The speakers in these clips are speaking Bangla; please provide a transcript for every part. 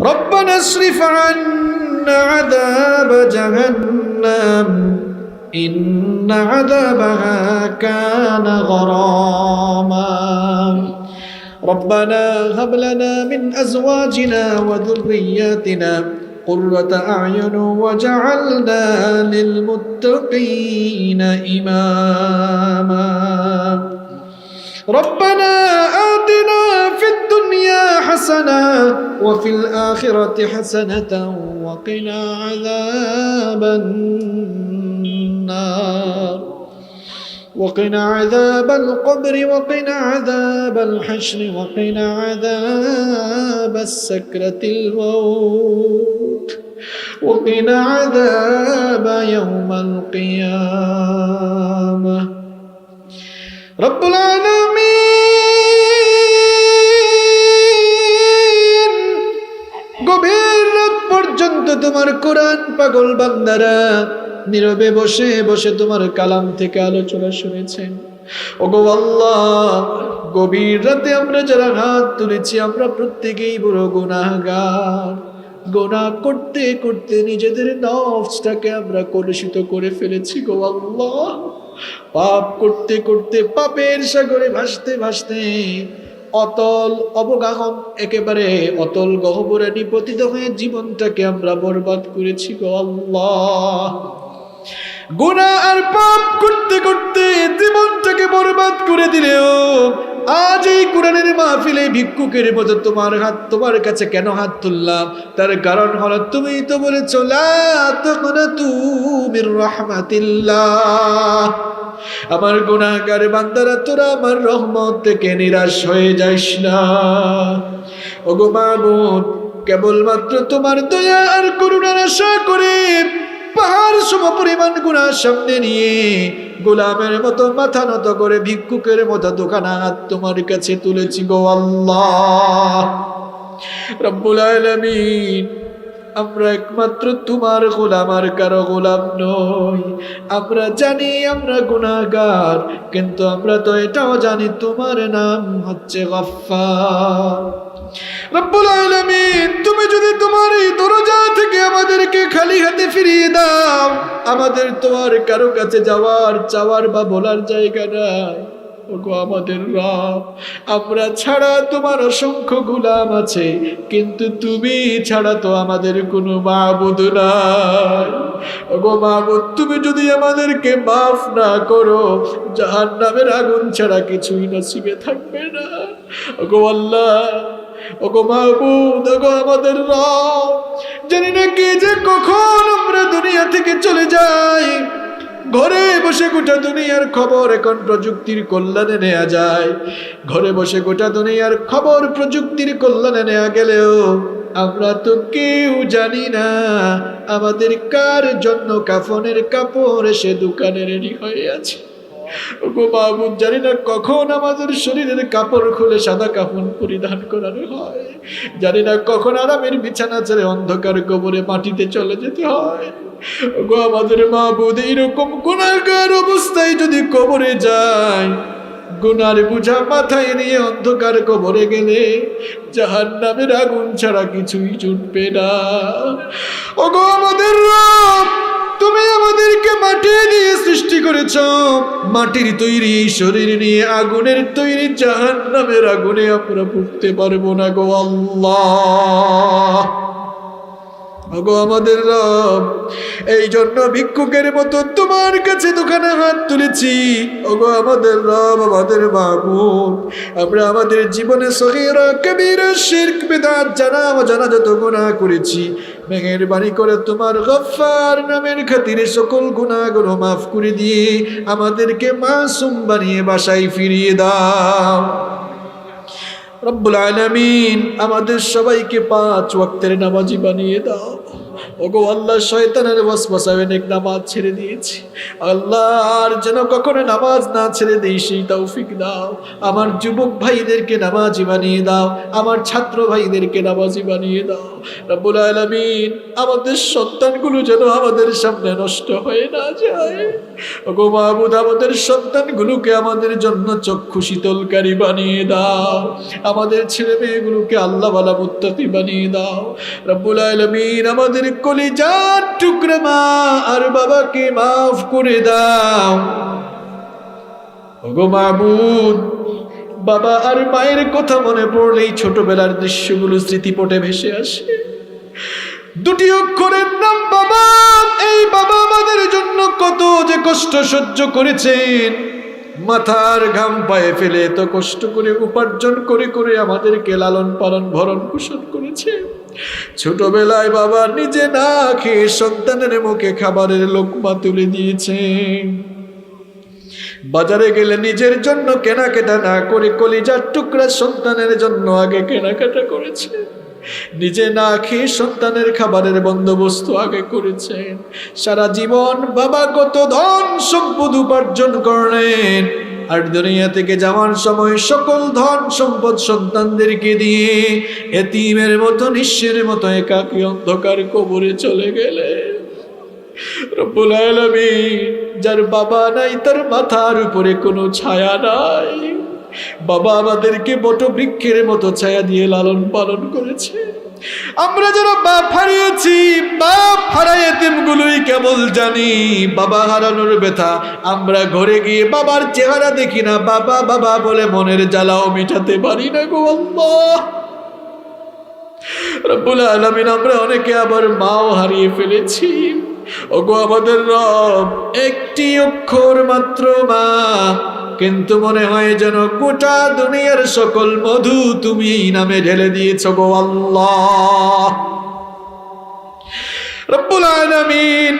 ربنا اصرف عنا عذاب جهنم. إن عذابها كان غراما. ربنا هب لنا من أزواجنا وذرياتنا قرة أعين وجعلنا للمتقين إماما. ربنا آتنا في الدنيا حسنة وفي الآخرة حسنة وقنا عذاب النار. وقنا عذاب القبر وقنا عذاب الحشر وقنا عذاب السكرة الموت. وقنا عذاب يوم القيامة. رب العالمين! তোমার কোরআন পাগল বান্দারা। নীরবে বসে বসে তোমার কালাম থেকে আলোচনা শুনেছেন। ওগো আল্লাহ, গভীর রাতে আমরা যারা হাত তুলেছি, আমরা প্রত্যেকেই বড় গুনাহগার। গোনা করতে করতে নিজেদের নফসটাকে আমরা কলুষিত করে ফেলেছি গো আল্লাহ। পাপ করতে করতে পাপের সাগরে ভাসতে ভাসতে অতল অবগাহন, একেবারে অতল গহবরে নিপতিত হয়ে জীবনটাকে আমরা বরবাদ করেছি গো আল্লাহ। গুনাহ আর পাপ করতে করতে জীবনটাকে বরবাদ করে দিলেও আজ এই কোরআনের মাহফিলে ভিক্ষুকের মতো তোমার হাত, তোমার কাছে কেন হাত তুললাম? তার কারণ হলো তুমি তো বলেছ, লা তাকনাতু মির রাহমাতিল্লাহ। আমার গুনাহগার বান্দারা, তোরা আমার রহমত থেকে নিরাশ হয়ে যাইস না। ওগো মাহমুদ কেবলমাত্র তোমার দয়া আর করুণার আশা করে পাহাড় সম পরিমাণ গুণার সামনে নিয়ে গোলামের মতো, মাথা নত করে ভিক্ষুকের মতো দোকান হাত তোমার কাছে তুলেছি গো আল্লাহ। রব্বুল আলামিন আমরা একমাত্র তোমার গোলাম আর কারও গোলাম নই। আমরা জানি আমরা গুণাগার কিন্তু আমরা তো এটাও জানি তোমার নাম হচ্ছে গফফার। রব্বুল আলামিন, তুমি যদি তোমার এই দরজা থেকে আমাদেরকে খালি হাতে ফিরিয়ে দাও, আমাদের তোমার কারও কাছে যাওয়ার, চাওয়ার বা বলার জায়গা নাই। ওগো আমাদের রব, আমরা ছাড়া তোমার অসংখ্য গুলাম আছে, কিন্তু তুমি ছাড়া তো আমাদের কোনো মাবুদ নাই। ওগো মাবুদ, তুমি যদি আমাদেরকে মাফ না করো জাহান নামের আগুন ছাড়া কিছুই নসিবে থাকবে না। ওগো আল্লাহ, ওগো মাহবুদ ওগো আমাদের রব, জানি না কে যে কখন আমরা দুনিয়া থেকে চলে যাই। ঘরে বসে গোটা দুনিয়ার খবর এখন প্রযুক্তির কল্যাণে নেওয়া যায়। ঘরে বসে গোটা দুনিয়ার খবর প্রযুক্তির কল্যাণে নেওয়া গেলেও আমরা তো কেউ জানি না আমাদের কার জন্য কাফনের কাপড় সে দোকানে রেডি হয়ে আছে। ওগো মাহবুব জানি না কখন আমাদের শরীরের কাপড় খুলে সাদা কাফন পরিধান করানো হয়। জানি না কখন আরামের বিছানা ছেড়ে অন্ধকার কবরে মাটিতে চলে যেতে হয়। ওগো আমাদের মাহবুদ এইরকম গুণাগার অবস্থায় যদি কবরে যায়, গুনার বুঝা মাথায় নিয়ে অন্ধকার কবরে গেলে জাহান নামের আগুন ছাড়া কিছুই জুটবে না। ওগো আমাদের রব তুমি আমাদেরকে মাটি দিয়ে সৃষ্টি করেছ। মাটির তৈরি শরীর নিয়ে আগুনের তৈরি জাহান নামের আগুনে আমরা পড়তে পারব না গো আল্লাহ। ওগো আমাদের রব এই জন্য ভিক্ষুকের মতো তোমার কাছে দোকানে হাত তুলেছি। ওগো আমাদের রব, আমাদের মাহমুদ আমরা আমাদের জীবনে সহিরা কবিরা, শিরক, বেদাত, জানা, অজানা যত গুনাহ করেছি। মেহেরবানি করে তোমার গফফার নামের খাতিরে সকল গুনাহগুলো মাফ করে দিয়ে আমাদেরকে মাসুম বানিয়ে বাসায় ফিরিয়ে দাও। রব্বুল আলামিন আমাদের সবাইকে পাঁচ ওয়াক্তের নামাজি বানিয়ে দাও। ওগো আল্লাহ, শয়তানের ওয়াসওয়াসায় অনেক নামাজ ছেড়ে দিয়েছি। আল্লাহ আর যেন কখনো নামাজ না ছেড়ে দিই, সেই তৌফিক দাও। আমার যুবক ভাইদেরকে নামাজি বানিয়ে দাও। আমার ছাত্র ভাইদেরকে নামাজি বানিয়ে দাও। রব্বুল আলামিন, আমাদের সন্তানগুলো যেন আমাদের সামনে নষ্ট হয়ে না যায়। ওগো মাহবুদ, আমাদের সন্তানগুলোকে আমাদের জন্য চক্ষু শীতলকারী বানিয়ে দাও। আমাদের ছেলে মেয়েগুলোকে আল্লাহ বালা মুত্তাকি বানিয়ে দাও। রব্বুল আলামিন, আমাদের কলিজার টুকরা মা আর বাবাকে মাফ করে দাও। ওগো মাহবুদ বাবা আর মায়ের কথা মনে পড়লেই ছোটবেলার দৃশ্যগুলো স্মৃতিপটে ভেসে আসে। দুটি অক্ষরের নাম, বাবা, এই বাবা আমাদের জন্য কত যে কষ্ট সহ্য করেছেন। মাথার ঘাম পায়ে ফেলে এত কষ্ট করে উপার্জন করে করে আমাদেরকে লালন পালন ভরণ পোষণ করেছে ছোটবেলায় বাবা নিজে না খেয়ে সন্তানের মুখে খাবারের লোকমা তুলে দিয়েছেন বাজারে গেলে নিজের জন্য কেনাকাটা না করে কলিজার টুকরা সন্তানের জন্য আগে কেনাকাটা করেছে। নিজে না খেয়ে সন্তানের খাবারের বন্দোবস্ত আগে করেছেন সারা জীবন বাবা কত ধন সম্পদ উপার্জন করলেন। আর দুনিয়া থেকে যাওয়ার সময় সকল ধন সম্পদ সন্তানদেরকে দিয়ে এতিমের মতো, নিঃস্বের মতো, একাকী অন্ধকার কবরে চলে আলামিন, যার বাবা নাই, তার মাথার উপরে কোনো ছায়া নাই। বাবা আমাদেরকে বট বৃক্ষের মতো ছায়া দিয়ে লালন পালন করেছে। আমরা যারা বাপ হারিয়েছি, বাপ হারায় গুলোই কেবল জানি, বাবা হারানোর ব্যথা। আমরা ঘরে গিয়ে বাবার চেহারা দেখি না, বাবা বাবা বলে মনের জ্বালাও মিটাতে পারি না গো আল্লাহ। আমরা অনেকে আবার মাও হারিয়ে ফেলেছি। ওগো আমাদের রব, একটি অক্ষর মাত্র মা কিন্তু মনে হয় যেন গোটা দুনিয়ার সকল মধু তুমি নামে ঢেলে দিয়েছ গো আল্লাহ। রব্বুল আলামিন,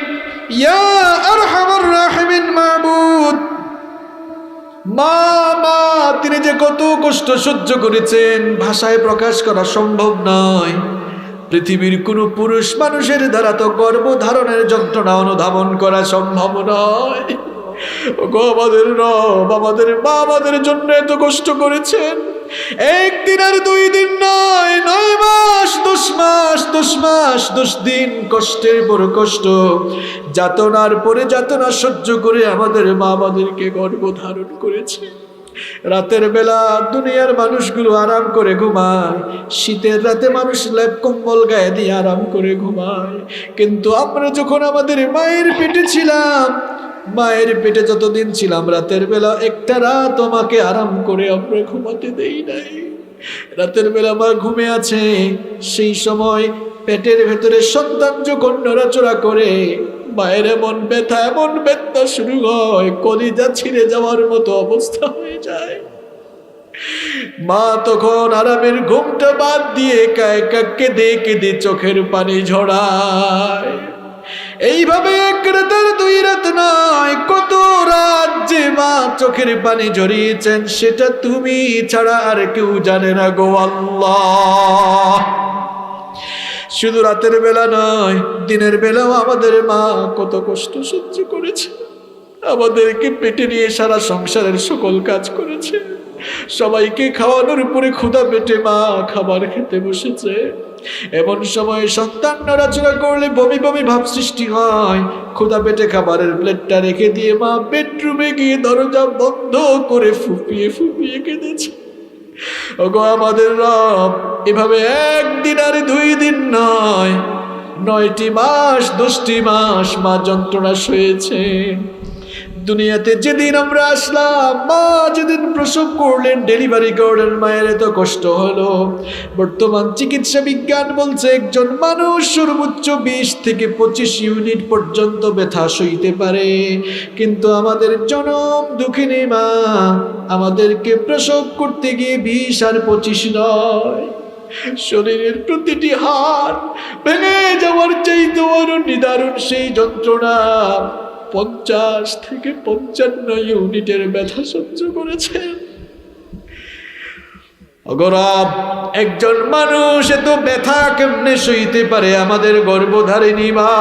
ইয়া আরহামার রাহিমিন মাবুদ। মা মা, তিনি যে কত কষ্ট সহ্য করেছেন, ভাষায় প্রকাশ করা সম্ভব নয়। পৃথিবীর কোনো পুরুষ মানুষের দ্বারা তো গর্ভধারণের যন্ত্রণা অনুধাবন করা সম্ভব নয়। ওগো, আমাদের রব আমাদের মা আমাদের জন্য এত কষ্ট করেছেন। একদিন আর দুই দিন নয় নয় মাস, দশ মাস দশ মাস, দশ দিন কষ্টের পর কষ্ট। যাতনার পরে যাতনা সহ্য করে আমাদের মা আমাদেরকে গর্ভ ধারণ করেছে। রাতের বেলা দুনিয়ার মানুষগুলো আরাম করে ঘুমায়। শীতের রাতে মানুষ ল্যাপ কম্বল গায়ে দিয়ে আরাম করে ঘুমায়। কিন্তু আমরা যখন আমাদের মায়ের পেটে ছিলাম মায়ের পেটে যতদিন ছিলাম, রাতের বেলা একটা রাত আমাকে আরাম করে আমরা ঘুমাতে দেই নাই। রাতের বেলা মা ঘুমে আছে, সেই সময় পেটের ভেতরে সন্তান যখন নড়াচড়া করে মায়ের এমন ব্যথা এমন ব্যথা শুরু হয়, কলিজা ছিঁড়ে যাওয়ার মতো অবস্থা হয়ে যায়। মা তখন আরামের ঘুমটা বাদ দিয়ে একা একা কেঁদে কেঁদে চোখের পানি ঝরায়। এইভাবে এক রাতের দুই রাত নয়, কত রাত যে মা চোখের পানি ঝরিয়েছেন সেটা তুমি ছাড়া আর কেউ জানে না গো আল্লাহ। শুধু রাতের বেলা নয়, দিনের বেলাও আমাদের মা কত কষ্ট সহ্য করেছে। আমাদেরকে পেটে নিয়ে সারা সংসারের সকল কাজ করেছে। সবাইকে খাওয়ানোর উপরে ক্ষুধা পেটে মা খাবার খেতে বসেছে। এমন সময় সন্তান নড়াচড়া করলে বমি বমি ভাব সৃষ্টি হয়। ক্ষুধা পেটে খাবারের প্লেটটা রেখে দিয়ে মা বেডরুমে গিয়ে দরজা বন্ধ করে ফুপিয়ে ফুপিয়ে কেঁদেছে। ওগো আমাদের রব, এভাবে একদিন আর দুই দিন নয়। নয়টি মাস, দশটি মাস মা যন্ত্রণা সয়েছে দুনিয়াতে যেদিন আমরা আসলাম, মা যেদিন প্রসব করলেন, ডেলিভারি করলেন মায়ের এত কষ্ট হলো। বর্তমান চিকিৎসা বিজ্ঞান বলছে, একজন মানুষ সর্বোচ্চ বিশ থেকে পঁচিশ ইউনিট পর্যন্ত ব্যথা সইতে পারে। কিন্তু আমাদের জনম দুঃখিনী মা, আমাদেরকে প্রসব করতে গিয়ে বিশ আর পঁচিশ নয়। শরীরের প্রতিটি হাড় ভেঙে যাওয়ার চাইতে নিদারুণ সেই যন্ত্রণা। পঞ্চাশ থেকে পঞ্চান্ন ইউনিটের ব্যথা সহ্য করেছেন অগরব, একজন মানুষ এত ব্যথা কেমনে সইতে পারে আমাদের গর্ভধারিণী মা?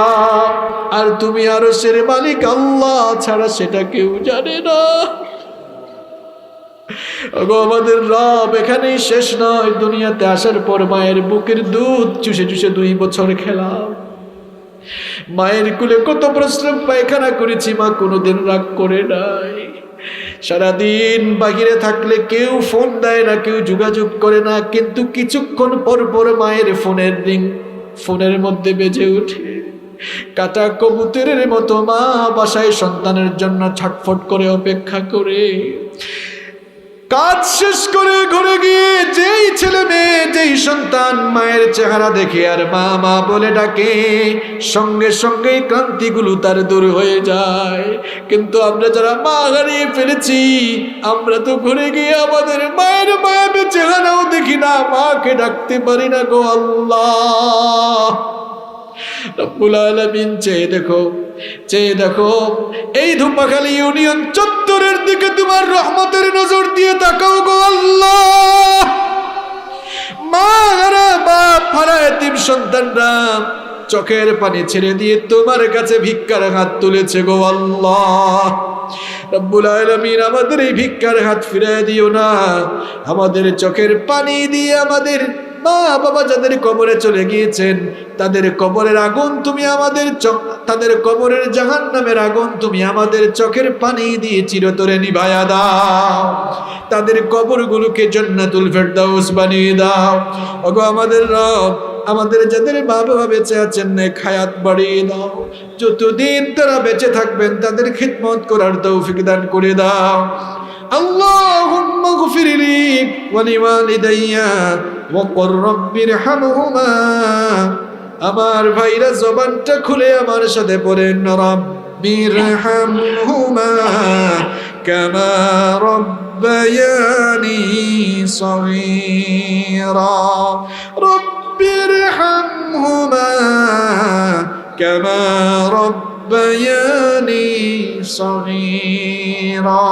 আর তুমি আরও সের মালিক আল্লাহ ছাড়া সেটা কেউ জানে না। আমাদের রব এখানেই শেষ নয়। দুনিয়াতে আসার পর মায়ের বুকের দুধ চুষে চুষে দুই বছর খেলাম। মায়ের কুলে কত প্রশ্রম পায়খানা করেছি, মা কোনোদিন রাগ করে নাই। সারাদিন বাহিরে থাকলে কেউ ফোন দেয় না, কেউ যোগাযোগ করে না, কিন্তু কিছুক্ষণ পর পর মায়ের ফোনের রিং ফোনের মধ্যে বেজে ওঠে। কাটা কবুতরের মতো মা বাসায় সন্তানের জন্য ছটফট করে অপেক্ষা করে। কাজ শেষ করে ঘরে গিয়ে যেই ছেলে মেয়ে, যেই সন্তান মায়ের চেহারা দেখে আর মা মা বলে ডাকে, সঙ্গে সঙ্গেই ক্রান্তিগুলো তার দূর হয়ে যায়। কিন্তু আমরা যারা মা হারিয়ে ফেলেছি, আমরা তো ঘরে গিয়ে আমাদের মায়ের মায়ের চেহারাও দেখি না, মাকে ডাকতে পারি না গো আল্লাহ। রব্বুল আলামিন চেয়ে দেখো চেয়ে দেখো, এই ধুপাখালী ইউনিয়ন চত্বরের দিকে তোমার রহমতের নজর দিয়ে তাকাও গো আল্লাহ। চোখের পানি ছেড়ে দিয়ে তোমার কাছে ভিক্ষার হাত তুলেছে গো আল্লাহ। আমাদের এই ভিক্ষার হাত ফিরিয়ে দিও না। আমাদের চোখের পানি দিয়ে আমাদের মা বাবা যাদের কবরে চলে গিয়েছেন, তাদের কবরের আগুন তুমি আমাদের তাদের কবরের জাহান নামের আগুন তুমি আমাদের চোখের পানি দিয়ে চিরতরে নিভায়া দাও। তাদের কবরগুলোকে জন্নাতুল ফেরদাউস বানিয়ে দাও। ওগো আমাদের রব, আমাদের যাদের মা বাবা বেঁচে আছেন খায়াত বাড়িয়ে দাও। যতদিন তারা বেঁচে থাকবেন, তাদের খিদমত করার তৌফিক দান করে দাও। আল্লাহ ولوالدي وقل رب ارحمهما আমার ভাইরা জবানটা খুলে আমার সাথে পড়েন রব্বির হামহুমা কামা রব্বায়ানি সগীরা রব্বির হামহুমা কামা রব্বায়ানি সগীরা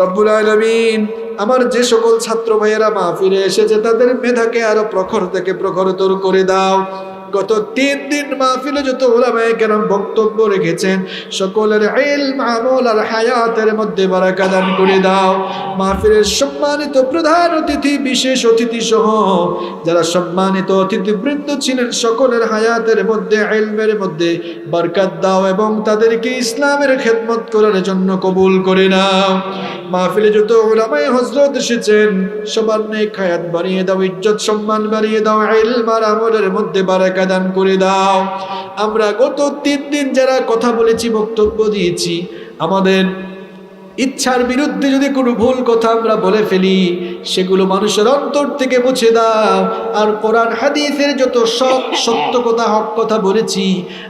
রব্বুল আলামিন আমার যে সকল ছাত্র ভাইয়েরা মাহফিলে এসেছে, তাদের মেধাকে আরও প্রখর থেকে প্রখরতর করে দাও। গত তিন দিন মাহফিলে যত ওলামায়ে কেরাম বক্তব্য রেখেছেন, সকলের ইলম, আমল আর হায়াতের মধ্যে বারাকা দান করে দাও। মাহফিলের সম্মানিত প্রধান অতিথি, বিশেষ অতিথি সহ যারা সম্মানিত অতিথিবৃন্দ ছিলেন, সকলের হায়াতের মধ্যে, ইলমের মধ্যে বরকত দাও এবং তাদেরকে ইসলামের খেদমত করার জন্য কবুল করে নাও। মাহফিলে যত ওলামায়ে হজরত এসেছেন, সবার নেক হায়াত বাড়িয়ে দাও, ইজ্জত সম্মান বাড়িয়ে দাও, ইলম আর আমলের মধ্যে বারাকা দান করে দাও। আমরা গত তিন দিন যারা কথা বলেছি বক্তব্য দিয়েছি আমাদের ইচ্ছার বিরুদ্ধে যদি কোনো ভুল কথা আমরা বলে ফেলি, সেগুলো মানুষের অন্তর থেকে মুছে দাও। আর কোরআন, হাদিসের যত সব সত্য কথা, হক কথা বলেছি,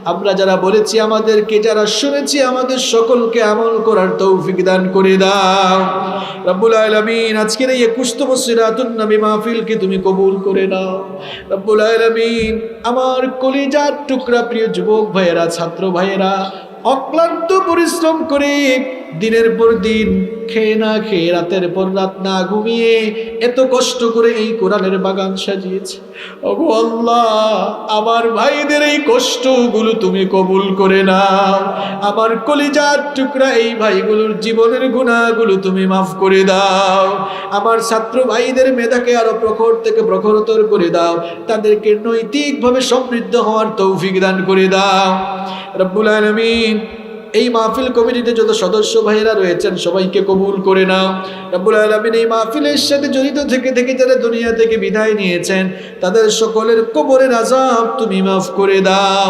আমরা যারা বলেছি আমাদেরকে, যারা শুনেছি আমাদের সকলকে আমল করার তৌফিক দান করে দাও। রব্বুল আলমিন, আজকের এই একুশতম সিরাতুন নবী মাহফিলকে তুমি কবুল করে নাও। রব্বুল আলামিন, আমার কলিজার টুকরা প্রিয় যুবক ভাইয়েরা, ছাত্র ভাইয়েরা, অক্লান্ত পরিশ্রম করে দিনের পর দিন, খেয়ে না খেয়ে রাতের পর রাত না ঘুমিয়ে এত কষ্ট করে এই কোরআনের বাগান সাজিয়েছে। ওগো আল্লাহ, আমার ভাইদের এই কষ্টগুলো তুমি কবুল করে নাও। আমার কলিজার টুকরা এই ভাইগুলোর জীবনের গুণাগুলো তুমি মাফ করে দাও। আমার ছাত্র ভাইদের মেধাকে আরও প্রখর থেকে প্রখরতর করে দাও। তাদেরকে নৈতিকভাবে সমৃদ্ধ হওয়ার তৌফিক দান করে দাও। রব্বুল আলমিন এই মাহফিল কমিটিতে যত সদস্য ভাইয়েরা রয়েছেন, সবাইকে কবুল করে নাও। রব্বুল আলমিন এই মাহফিলের সাথে জড়িত থেকে থেকে যারা দুনিয়া থেকে বিদায় নিয়েছেন, তাদের সকলের কবরের আজাব তুমি মাফ করে দাও।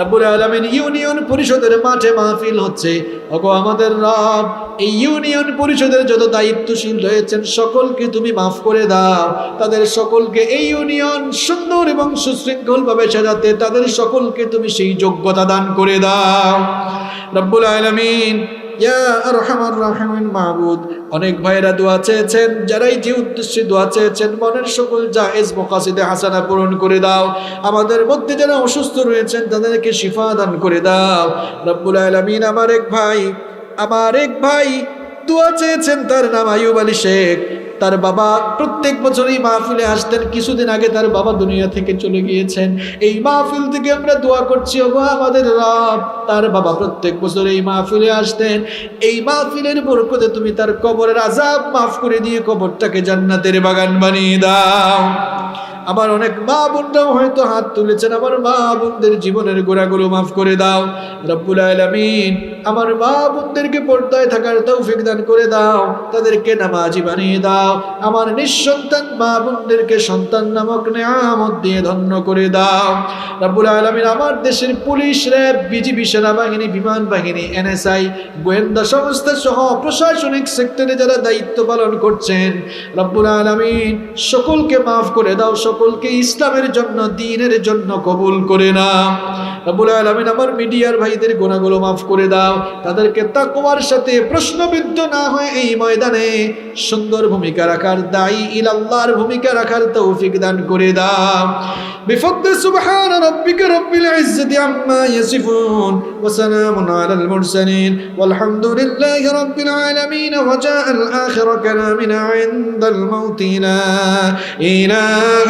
রব্বুল আলমিন ইউনিয়ন পরিষদের মাঠে মাহফিল হচ্ছে। ওগো আমাদের রব, এই ইউনিয়ন পরিষদের যত দায়িত্বশীল রয়েছেন, সকলকে তুমি মাফ করে দাও। তাদের সকলকে এই ইউনিয়ন সুন্দর এবং সুশৃঙ্খলভাবে সাজাতে তাদের সকলকে তুমি সেই যোগ্যতা দান করে দাও। রব্বুল আলমিন মাহবুদ অনেক ভাইরা দোয়া চেয়েছেন, যারাই যে উদ্দেশ্যে দোয়া চেয়েছেন, মনের সকল জায়েজ মোকাসিদে হাসানা পূরণ করে দাও। আমাদের মধ্যে যারা অসুস্থ রয়েছেন, তাদেরকে শিফা দান করে দাও। রব্বুল আলমিন আমার এক ভাই, আমার এক ভাই, দোয়া চেয়েছেন তার নাম আয়ুব আলী শেখ। তার বাবা প্রত্যেক বছরই মাহফিলে আসতেন, কিছুদিন আগে তার বাবা দুনিয়া থেকে চলে গিয়েছেন। এই মাহফিল থেকে আমরা দোয়া করছি আমাদের রব। তার বাবা প্রত্যেক বছর এই মাহফিলে আসতেন। এই মাহফিলের বরকতে তুমি তার কবরের আজাব মাফ করে দিয়ে কবরটাকে জান্নাতের বাগান বানিয়ে দাও। আমার অনেক মা বোনরাও হয়তো হাত তুলেছেন, আমার মা বোনদের জীবনের গোড়াগুলো মাফ করে দাও। রব্বুল আলামিন আমার মা বোনদেরকে পর্দায় থাকার তৌফিক দান করে দাও, তাদেরকে নামাজি বানিয়ে দাও, আমার নিঃসন্তান মা বোনদেরকে সন্তান নামক নেয়ামত দিয়ে ধন্য করে দাও। রব্বুল আলমিন আমার দেশের পুলিশ, র্যাব, বিজিবি, সেনাবাহিনী, বিমান বাহিনী, এনএসআই, গোয়েন্দা সংস্থা সহ প্রশাসনিক সেক্টরে যারা দায়িত্ব পালন করছেন, রব্বুল আলামিন সকলকে মাফ করে দাও সকলকে ইসলামের জন্য দ্বীনের জন্য কবুল করে নাও রব্বুল আলামিন আমার মিডিয়ার ভাইদের গুনাহগুলো মাফ করে দাও তাদেরকে তাকওয়ার সাথে প্রশ্নবিদ্ধ না হয়ে এই ময়দানে সুন্দর ভূমিকা রাখার দায়ী ইলাল্লাহর ভূমিকা রাখার তৌফিক দান করে দাও بفضل سبحان ربك رب العزة عما يصفون وسلام على المرسلين والحمد لله رب العالمين وجاء الآخر كلامنا عند الموت لا إله